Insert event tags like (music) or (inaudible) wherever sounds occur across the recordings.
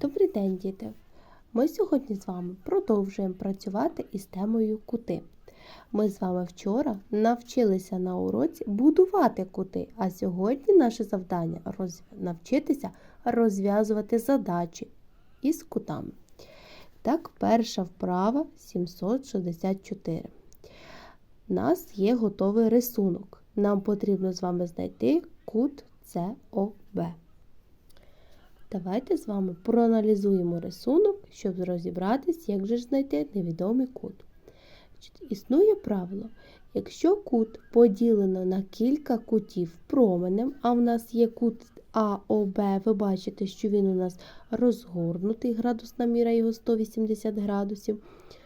Добрий день, діти! Ми сьогодні з вами продовжуємо працювати із темою кути. Ми з вами вчора навчилися на уроці будувати кути, а сьогодні наше завдання роз... навчитися розв'язувати задачі із кутами. Так, перша вправа 764. У нас є готовий рисунок. Нам потрібно з вами знайти кут СОБ. Давайте з вами проаналізуємо рисунок, щоб розібратись, як же ж знайти невідомий кут. Існує правило, якщо кут поділено на кілька кутів променем, а в нас є кут АОБ, ви бачите, що він у нас розгорнутий, градусна міра його 180 градусів.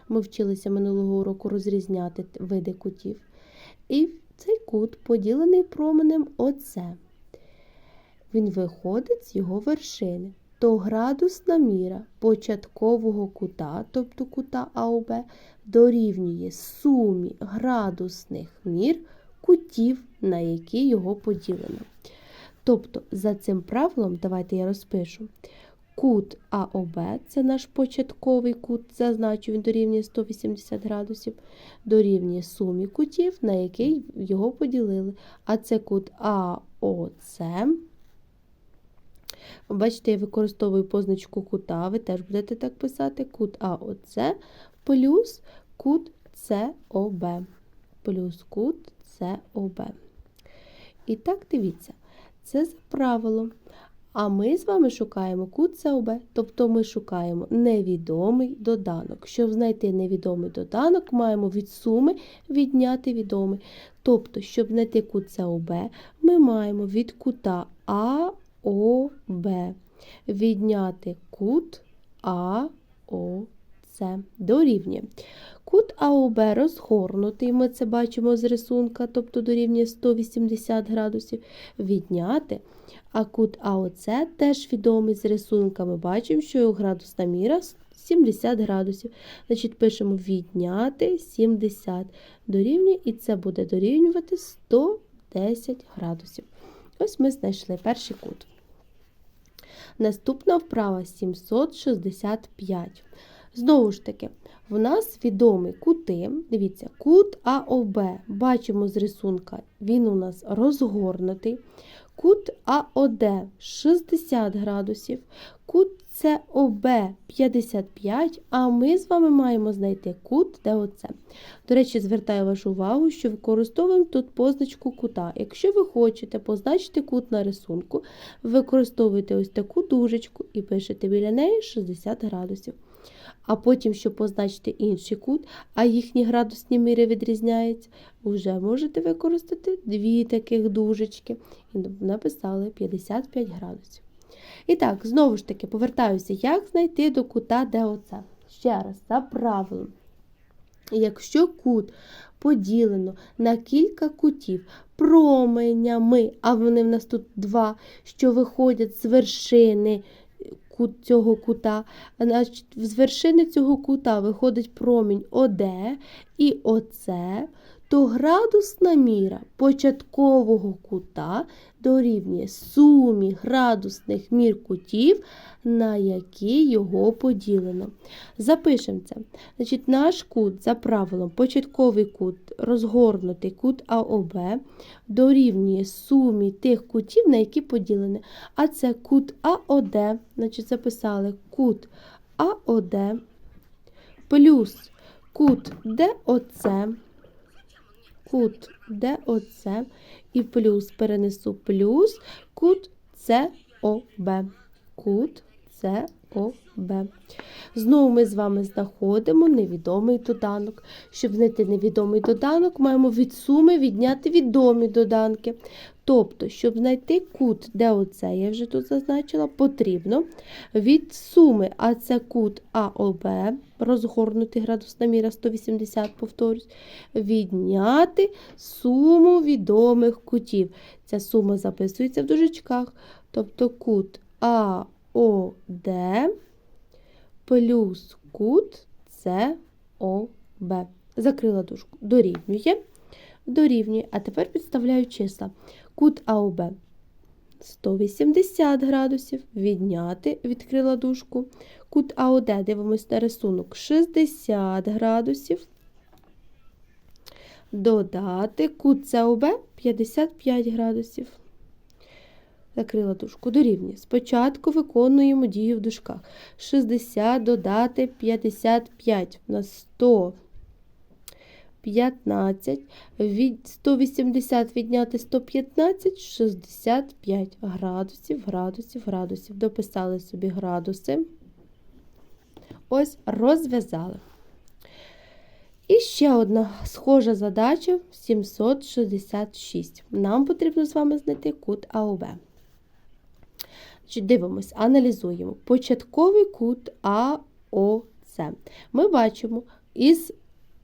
Ми вчилися минулого уроку розрізняти види кутів. І цей кут поділений променем ОЦ він виходить з його вершини, то градусна міра початкового кута, тобто кута АОБ, дорівнює сумі градусних мір кутів, на які його поділено. Тобто, за цим правилом, давайте я розпишу. Кут АОБ це наш початковий кут, зазначу, він дорівнює 180 градусів, дорівнює сумі кутів, на який його поділили. А це кут АОЦ. Бачите, я використовую позначку кута, ви теж будете так писати: кут АОЦ плюс кут СОБ. Плюс кут СОБ. І так, дивіться, це за правилом. А ми з вами шукаємо кут СОБ, тобто ми шукаємо невідомий доданок. Щоб знайти невідомий доданок, маємо від суми відняти відомий. Тобто, щоб знайти кут СОБ, ми маємо від кута А. ОБ. Відняти кут АОЦ дорівнює. Кут АОБ розгорнутий, ми це бачимо з рисунка, тобто дорівнює 180 градусів. Відняти. А кут АОЦ теж відомий з рисунка. Ми бачимо, що його градусна міра 70 градусів. Значить, пишемо відняти 70 дорівнює, і це буде дорівнювати 110 градусів. Ось ми знайшли перший кут. Наступна вправа 765. Знову ж таки, в нас відомі кути. Дивіться, кут АОБ. Бачимо з рисунка, він у нас розгорнутий. Кут АОД 60 градусів, кут СОБ 55, а ми з вами маємо знайти кут ДОЦ. До речі, звертаю вашу увагу, що використовуємо тут позначку кута. Якщо ви хочете позначити кут на рисунку, використовуєте ось таку дужечку і пишете біля неї 60 градусів. А потім, щоб позначити інший кут, а їхні градусні міри відрізняються, вже можете використати дві таких дужечки. І написали 55 градусів. І так, знову ж таки, повертаюся, як знайти до кута ДОЦ. Ще раз, за правилом. Якщо кут поділено на кілька кутів променями, а вони в нас тут два, що виходять з вершини цього кута, значить, з вершини цього кута виходить промінь ОД і ОЦ, то градусна міра початкового кута дорівнює сумі градусних мір кутів, на які його поділено. Запишемо це. Значить, Наш кут, за правилом, початковий кут, розгорнутий кут АОБ дорівнює сумі тих кутів, на які поділені. А це кут АОД, значить, записали кут АОД плюс кут ДОЦ кут ДОЦ і плюс перенесу плюс кут СОБ. Кут СОБ. Знову ми з вами знаходимо невідомий доданок. Щоб знайти невідомий доданок, маємо від суми відняти відомі доданки. Тобто, щоб знайти кут, де оце я вже тут зазначила, потрібно від суми, а це кут АОБ, розгорнутий градусна міра 180, повторюсь, відняти суму відомих кутів. Ця сума записується в дужечках, тобто кут АОД плюс кут СОБ. Закрила дужку. Дорівнює. Дорівнює. А тепер підставляю числа. Кут АОБ 180 градусів. Відняти, відкрила дужку. Кут АОД, дивимось на рисунок 60 градусів. Додати кут СОБ 55 градусів. Закрила дужку дорівнює. Спочатку виконуємо дію в дужках. 60 додати 55 на 100. 15, від 180 відняти 115, 65 градусів, градусів, градусів. Дописали собі градуси. Ось розв'язали. І ще одна схожа задача 766. Нам потрібно з вами знайти кут АОБ. Дивимось, аналізуємо. Початковий кут АОЦ. Ми бачимо із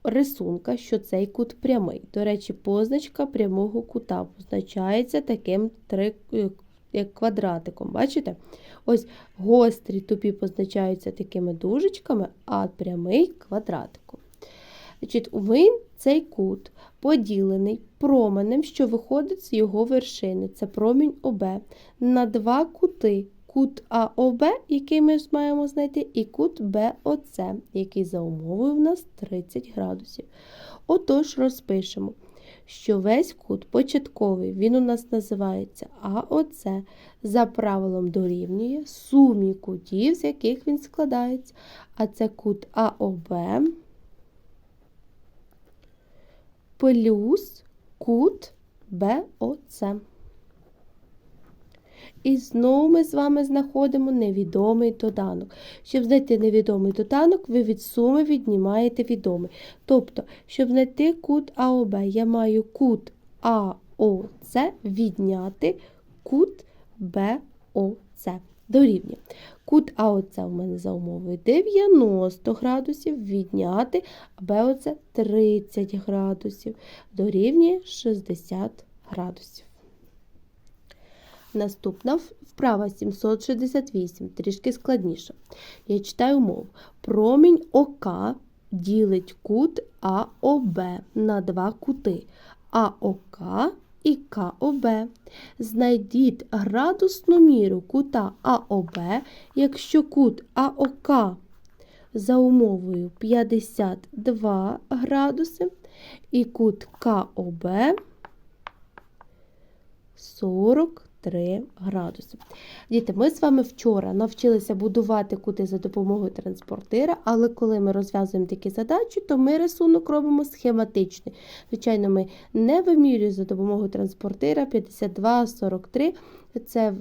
рисунка, що цей кут прямий. До речі, позначка прямого кута позначається таким три, як квадратиком. Бачите? Ось гострі тупі позначаються такими дужечками, а прямий квадратиком. Значить, Він цей кут поділений променем, що виходить з його вершини. Це промінь ОБ, на два кути. Кут АОБ, який ми маємо знайти, і кут БОЦ, який за умовою в нас 30 градусів. Отож, розпишемо, що весь кут початковий, він у нас називається АОЦ, за правилом дорівнює сумі кутів, з яких він складається. А це кут АОБ плюс кут БОЦ. І знову ми з вами знаходимо невідомий доданок. Щоб знайти невідомий доданок, ви від суми віднімаєте відомий. Тобто, щоб знайти кут АОБ, я маю кут АОЦ відняти кут БОЦ. Дорівнює. Кут АОЦ у мене за умовою 90 градусів, відняти БОЦ 30 градусів, дорівнює 60 градусів. Наступна вправа 768, трішки складніша. Я читаю мову. Промінь ОК ділить кут АОБ на два кути. АОК і КОБ. Знайдіть градусну міру кута АОБ, якщо кут АОК за умовою 52 градуси і кут КОБ 40 3 градуси. Діти, ми з вами вчора навчилися будувати кути за допомогою транспортира, але коли ми розв'язуємо такі задачі, то ми рисунок робимо схематичний. Звичайно, ми не вимірюємо за допомогою транспортира 52, 43. Це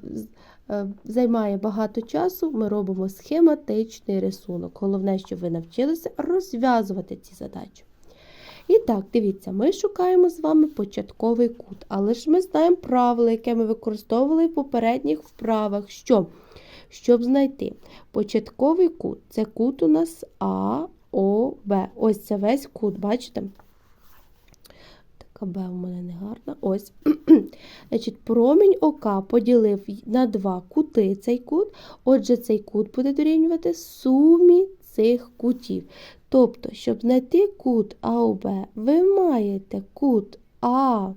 е, займає багато часу, ми робимо схематичний рисунок. Головне, щоб ви навчилися розв'язувати ці задачі. І так, дивіться, ми шукаємо з вами початковий кут, але ж ми знаємо правило, яке ми використовували в попередніх вправах. Що? Щоб знайти початковий кут, це кут у нас А, О, Б. Ось це весь кут, бачите? Така Б у мене не гарна. Ось. (clears throat) Значить, Промінь ока поділив на два кути цей кут. Отже, цей кут буде дорівнювати сумі цих кутів. Тобто, щоб знайти кут АОБ, ви маєте кут АОК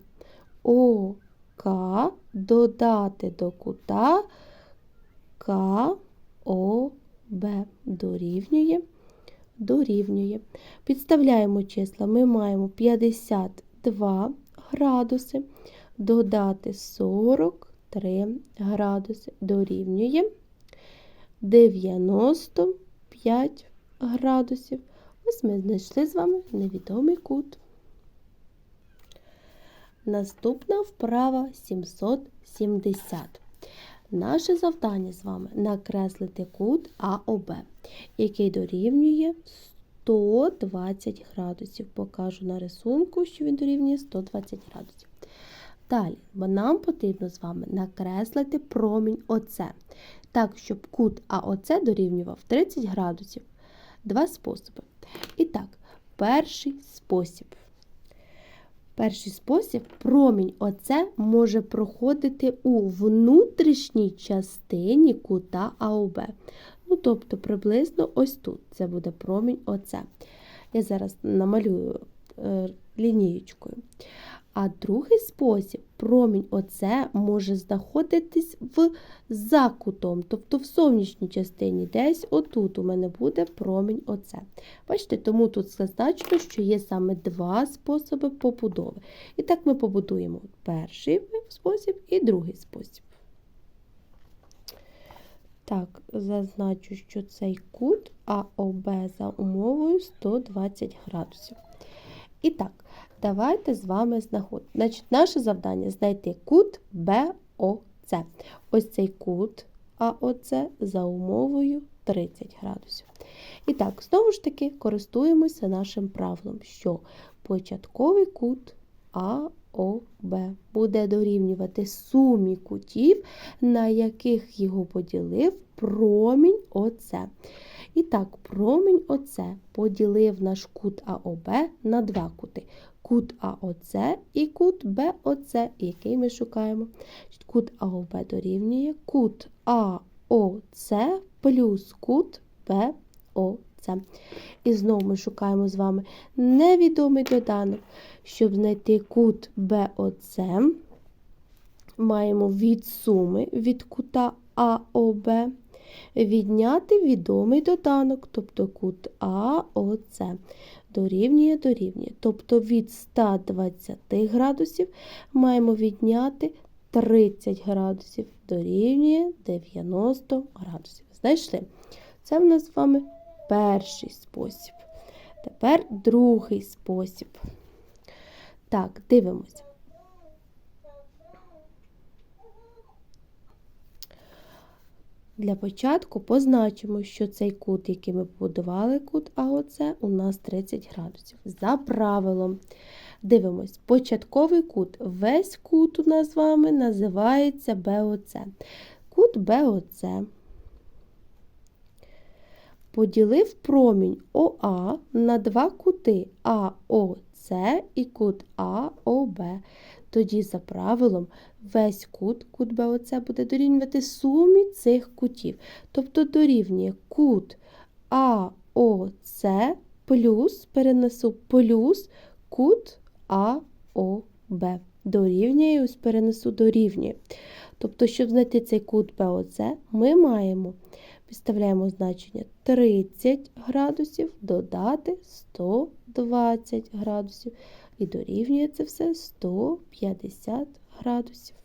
додати до кута КОБ дорівнює. Дорівнює. Підставляємо числа, ми маємо 52 градуси, додати 43 градуси дорівнює 95 градусів. Ось ми знайшли з вами невідомий кут. Наступна вправа 770. Наше завдання з вами накреслити кут АОБ, який дорівнює 120 градусів. Покажу на рисунку, що він дорівнює 120 градусів. Далі, нам потрібно з вами накреслити промінь ОЦ, так, щоб кут АОЦ дорівнював 30 градусів. Два способи. І так, перший спосіб. Перший спосіб промінь оце може проходити у внутрішній частині кута АОБ. Ну, тобто, приблизно ось тут це буде промінь оце. Я зараз намалюю е, лінієчкою. А другий спосіб промінь ОС може знаходитись в закутом, тобто в сонячній частині. Десь отут у мене буде промінь ОС. Бачите, тому тут зазначено, що є саме два способи побудови. І так ми побудуємо перший спосіб і другий спосіб. Так, зазначу, що цей кут АОБ за умовою 120 градусів. І так, давайте з вами знаходимо. Значить, наше завдання знайти кут БОЦ. Ось цей кут АОЦ за умовою 30 градусів. І так, знову ж таки, користуємося нашим правилом, що початковий кут АОБ буде дорівнювати сумі кутів, на яких його поділив промінь ОЦ. І так, промінь ОЦ поділив наш кут АОБ на два кути. Кут АОЦ і кут БОЦ, який ми шукаємо. Кут АОБ дорівнює кут АОЦ плюс кут БОЦ. І знову ми шукаємо з вами невідомий доданок. Щоб знайти кут БОЦ, маємо від суми від кута АОБ відняти відомий доданок, тобто кут АОЦ дорівнює дорівнює. Тобто від 120 градусів маємо відняти 30 градусів, дорівнює 90 градусів. Знайшли? Це в нас з вами перший спосіб. Тепер другий спосіб. Так, дивимося. Для початку позначимо, що цей кут, який ми побудували, кут АОЦ, у нас 30 градусів. За правилом. Дивимось, початковий кут. Весь кут у нас з вами називається БОЦ. Кут БОЦ поділив промінь ОА на два кути АОЦ і кут АОБ. Тоді, за правилом, весь кут, кут БОЦ буде дорівнювати сумі цих кутів. Тобто дорівнює кут АОЦ плюс, перенесу плюс кут АОБ. Дорівнює, ось перенесу дорівнює. Тобто, щоб знайти цей кут БОЦ, ми маємо, підставляємо значення 30 градусів, додати 120 градусів. І дорівнює це все 150 градусів.